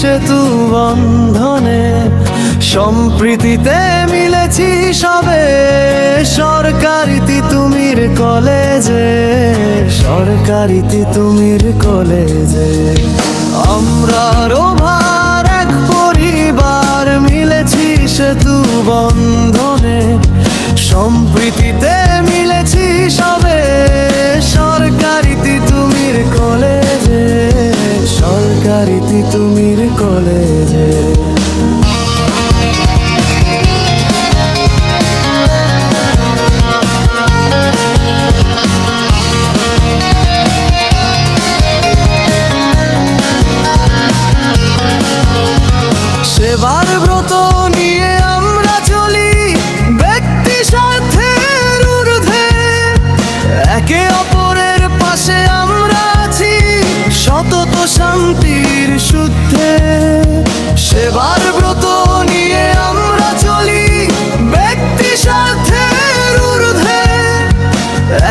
সেতু বন্ধনে, সম্প্রীতিতে মিলেছি সবে। সরকারি তুমির কলেজে, সরকারি তুমির কলেজে। আমরা রোভার এক পরিবার মিলেছি সেতু বন্ধনে, সম্প্রীতিতে মিলেছি সবে। সরকারি তুমির কলেজে। শান্তির শুদ্ধে সেবার ব্রত নিয়ে আমরা চলি। ব্যক্তি স্বার্থের ঊর্ধ্বে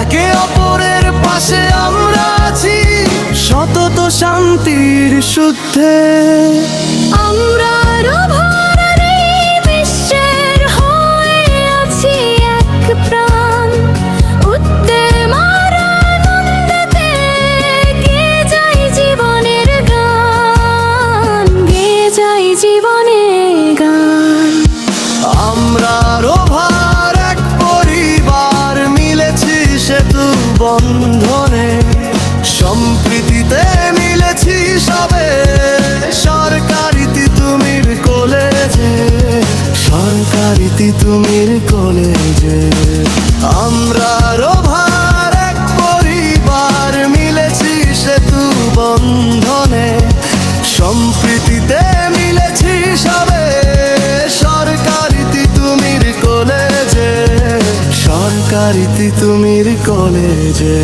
একে অপরের পাশে আমরা আছি। সতত শান্তির শুদ্ধে যাই জীবনের গান। আমরা রোভার এক পরিবার মিলেছি সেতু বন্ধনে। সম্প্রীতিতে মিলেছি সবে, সরকারি তিতুমির কলেজে, সরকারি তিতুমির কলেজে। বাড়িতে তুমির কলেজে।